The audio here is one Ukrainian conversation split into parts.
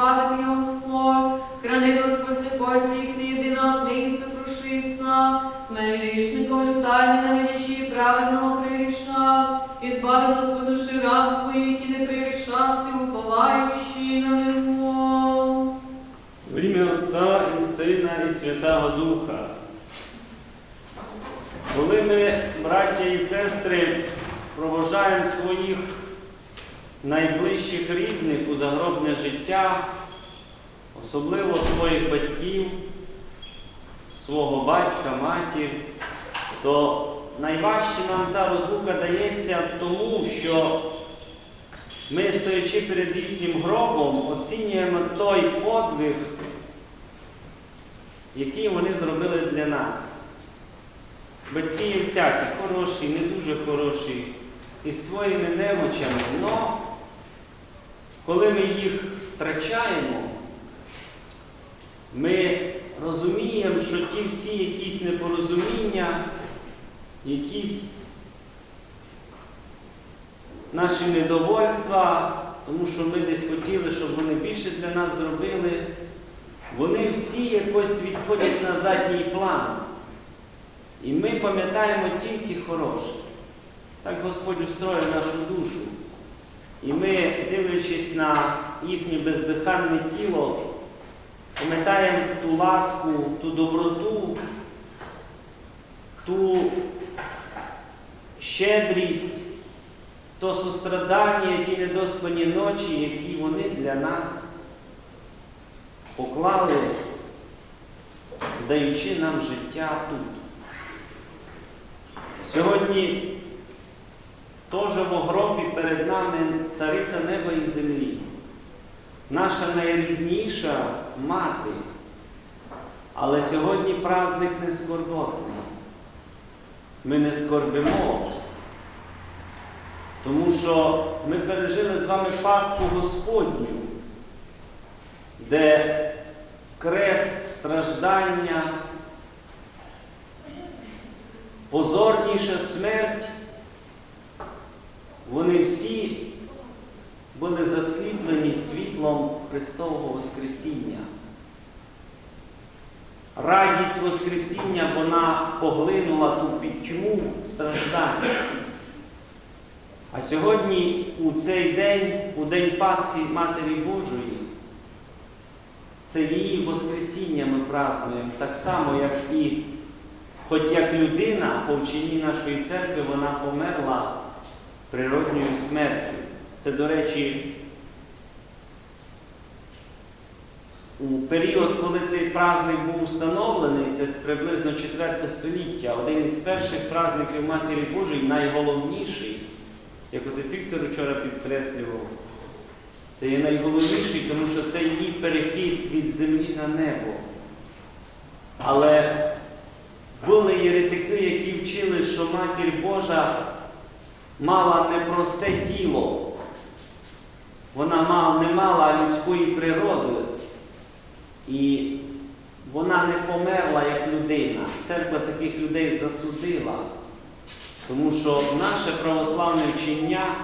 избавит ее Господь. Храни Господь все кости их, не єдина них сокрушиться. Смели грішников лютарні на величі праведного приріша. Избави Господь душі раб своїх і не прирішався, уповаючи на него. В ім'я Отця і Сина і Святого Духа. Коли ми, браття і сестри, проважаємо своїх найближчих рідних у загробне життя, особливо своїх батьків, свого батька, матір, то найважче нам та розлука дається тому, що ми, стоячи перед їхнім гробом, оцінюємо той подвиг, який вони зробили для нас. Батьки є всякі, хороші, не дуже хороші, із своїми немочами, але коли ми їх втрачаємо, ми розуміємо, що ті всі якісь непорозуміння, якісь наші недовольства, тому що ми десь хотіли, щоб вони більше для нас зробили, вони всі якось відходять на задній план. І ми пам'ятаємо тільки хороше. Так Господь устроїв нашу душу. І ми, дивлячись на їхнє бездиханне тіло, пам'ятаємо ту ласку, ту доброту, ту щедрість, то сострадання, ті недоспані ночі, які вони для нас поклали, даючи нам життя тут. Сьогодні теж в гробі перед нами цариця неба і землі, наша найрідніша мати. Але сьогодні праздник не скорботний. Ми не скорбимо, тому що ми пережили з вами Пасху Господню, де крест страждання, позорніша смерть, вони всі були засліплені світлом Христового Воскресіння. Радість Воскресіння вона поглинула ту пітьму страждання. А сьогодні, у цей день, у День Пасхи Матері Божої, це її Воскресіння ми празднуємо так само, як і, хоч як людина по вченні нашої церкви, вона померла природньою смертю. Це, до речі, у період, коли цей праздник був встановлений, це приблизно 4 століття, один із перших праздників Матері Божої, найголовніший, як отець Віктор вчора підкреслював, це є найголовніший, тому що це її перехід від землі на небо. Але були єретики, які вчили, що Матір Божа мала непросте тіло. Вона не мала людської природи. І вона не померла як людина. Церква таких людей засудила. Тому що наше православне вчення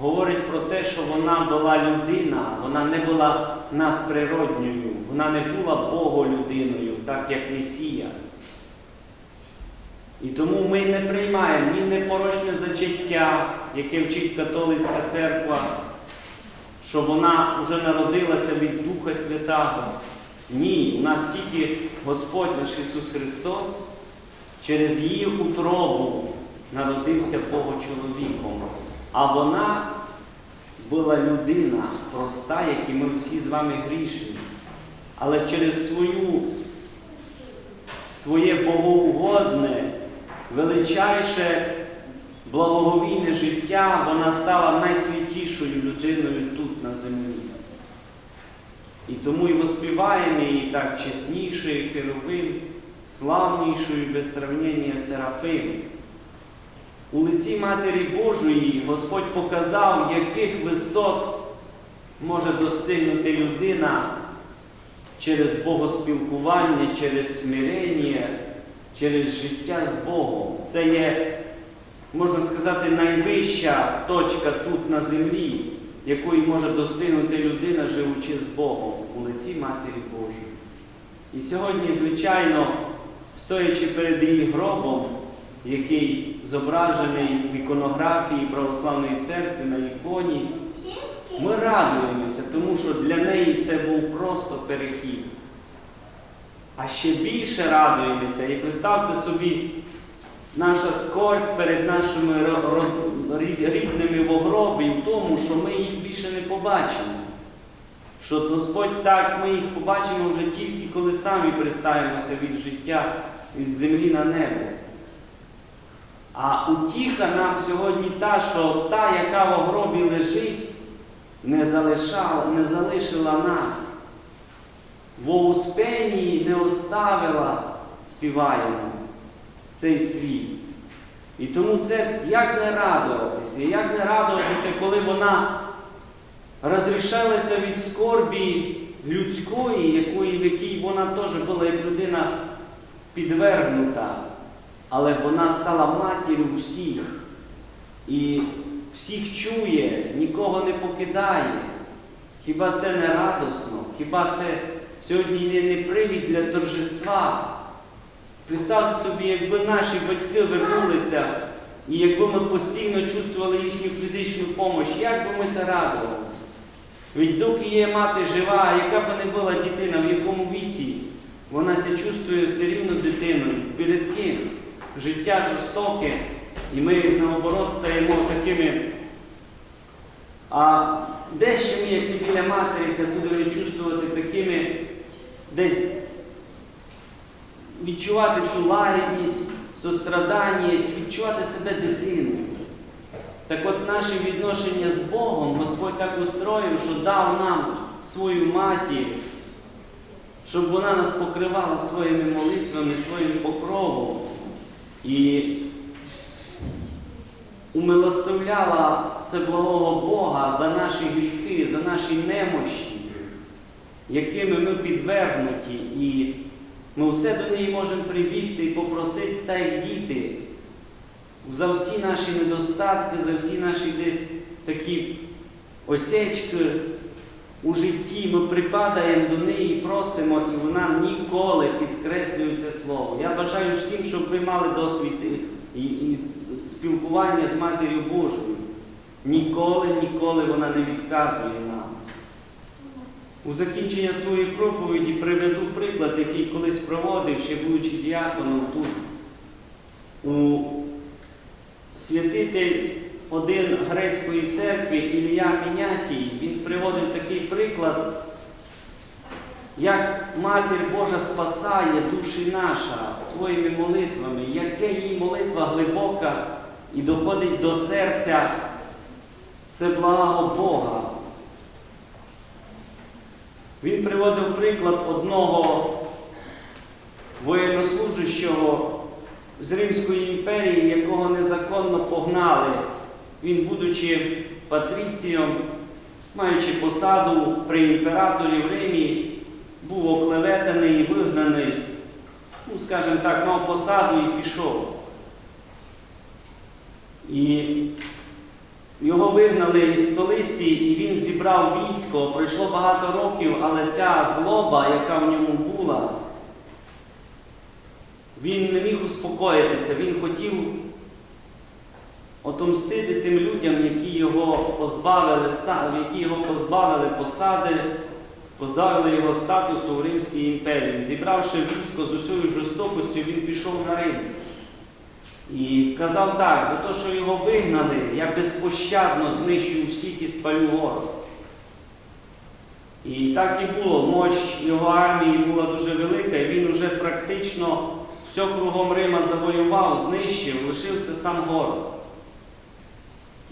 говорить про те, що вона була людина, вона не була надприродньою, вона не була Боголюдиною, так як Месія. І тому ми не приймаємо ні непорочне зачаття, яке вчить католицька церква, що вона вже народилася від Духа Святого. Ні, у нас тільки Господь наш Ісус Христос через її утробу народився Богочоловіком. А вона була людина проста, як і ми всі з вами грішні. Але через свою, своє богоугодне, величайше благоговійне життя вона стала найсвятішою людиною тут на землі. І тому і воспіваємо її так чеснішою Херовим, славнішою без сравнення Серафим. У лиці Матері Божої Господь показав, яких висот може достигнути людина через богоспілкування, через смирення, через життя з Богом. Це є, можна сказати, найвища точка тут на землі. якої може достигнути людина, живучи з Богом у лиці Матері Божої. І сьогодні, звичайно, стоячи перед її гробом, який зображений в іконографії Православної церкви на іконі, ми радуємося, тому що для неї це був просто перехід. А ще більше радуємося, і представте собі, наша скорбь перед нашими рідними в огробі в тому, що ми їх більше не побачимо. Що Господь так, ми їх побачимо вже тільки коли самі приставимося від життя, від землі на небо. А утіха нам сьогодні та, що та, яка в огробі лежить, не залишала, не залишила нас. В Успенії не оставила, співаємо, цей світ. І тому це як не радуватися, як не радуватися, коли вона розрішалася від скорбі людської, якої, в якій вона теж була як людина підвергнута, але вона стала матір'ю всіх. І всіх чує, нікого не покидає. Хіба це не радосно? Хіба це сьогодні не, не привід для торжества? Представте собі, якби наші батьки вернулися, і якби ми постійно чувствували їхню фізичну допомогу, як би ми це радували? Ведь доки є мати жива, яка б не була дитина, в якому віці, вона се чувствує все рівно дитиною. Перед ким? Життя жорстоке, і ми наоборот стаємо такими. А де ще ми, як біля матері, будемо чувствувати такими, десь відчувати цю лагідність, сострадання, відчувати себе дитиною. Так от наше відношення з Богом Господь так устроїв, що дав нам свою матір, щоб вона нас покривала своїми молитвами, своїм покровом і умилостивляла всеблагого Бога за наші гріхи, за наші немощі, якими ми підвергнуті, і ми все до неї можемо прибігти і попросити та й діти за всі наші недостатки, за всі наші десь такі осечки у житті, ми припадаємо до неї і просимо, і вона ніколи підкреслює це слово. Я бажаю всім, щоб ви мали досвід і, і спілкування з Матір'ю Божою. Ніколи, ніколи вона не відказує нам. У закінчення своєї проповіді приведу приклад, який колись проводив, ще будучи діаконом тут. У святитель один грецької церкви Ілія Мінятій, він приводив такий приклад, як Матір Божа спасає душі наша своїми молитвами, яке її молитва глибока і доходить до серця всеблагого Бога. Він приводив приклад одного воєннослужащого з Римської імперії, якого незаконно погнали. Він, будучи патріцієм, маючи посаду при імператорі в Римі, був оклеветаний і вигнаний, ну, скажімо так, мав посаду і пішов. І його вигнали із столиці, і він зібрав військо. Пройшло багато років, але ця злоба, яка в ньому була, він не міг успокоїтися, він хотів отомстити тим людям, які його позбавили, які його позбавили посади, позбавили його статусу у Римській імперії. Зібравши військо з усією жорстокістю, він пішов на Рим. І казав так, за те, що його вигнали, я безпощадно знищу всіх і спалю город. І так і було. Мощ його армії була дуже велика, і він уже практично все кругом Рима завоював, знищив, лишився сам город.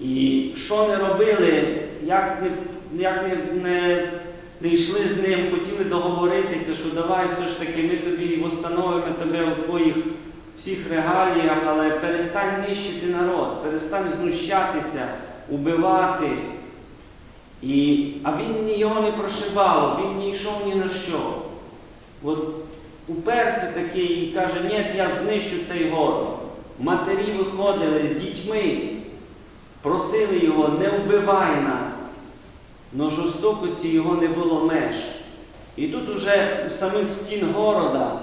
І що не робили, як не, як не, не, не йшли з ним, хотіли договоритися, що давай все ж таки ми тобі встановимо тебе всіх регаліях, але перестань нищити народ, перестань знущатися, убивати. І, а він його не прошивав, він не йшов ні на що. От уперся такий і каже, ні, я знищу цей город. Матері виходили з дітьми, просили його, не вбивай нас. но жорстокості його не було меж. І тут уже у самих стін города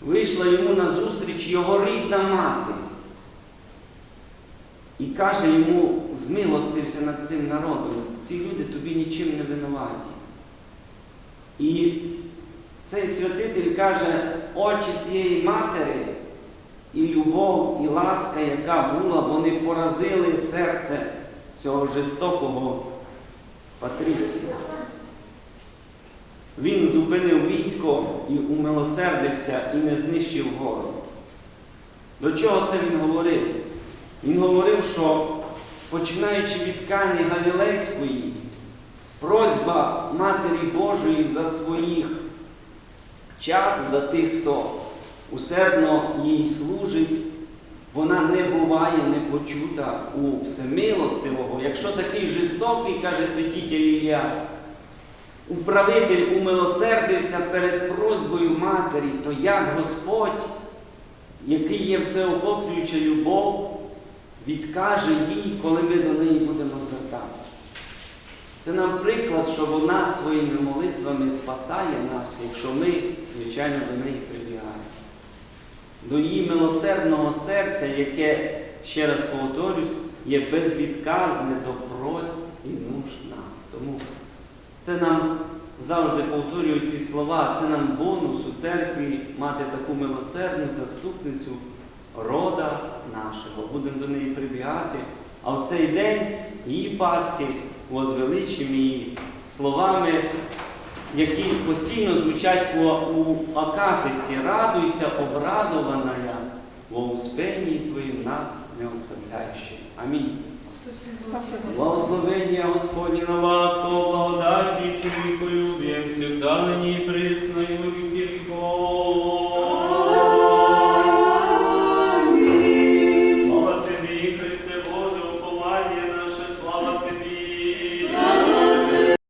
вийшла йому назустріч його рідна мати. І каже йому, змилостився над цим народом. Ці люди тобі нічим не винуваті. І цей святитель каже, очі цієї матері і любов, і ласка, яка була, вони поразили серце цього жорстокого Патриція. Він зупинив військо і умилосердився і не знищив город. До чого це він говорив? Він говорив, що починаючи від Кані Галілейської, просьба Матері Божої за своїх чад, за тих, хто усердно їй служить, вона не буває не почута у всемилостивого. Якщо такий жорстокий, каже святитель Ілля, управитель умилосердився перед просьбою матері, то як Господь, який є всеохоплююча любов, відкаже їй, коли ми до неї будемо звертатися. Це нам приклад, що вона своїми молитвами спасає нас, якщо ми, звичайно, до неї прибігаємо. До її милосердного серця, яке, ще раз повторюсь, є безвідказне до просьб і нужд нас. Тому це нам завжди повторюю ці слова, це нам бонус у церкві мати таку милосердну заступницю рода нашого. Будемо до неї прибігати. А в цей день її Пасхи возвеличимо її словами, які постійно звучать у Акафисті. Радуйся, обрадована я, во успенні Твоїм нас не оставляючи. Амінь. Благословення Господні на вас, по благодаті, чоловіколюбієм, всегда нині і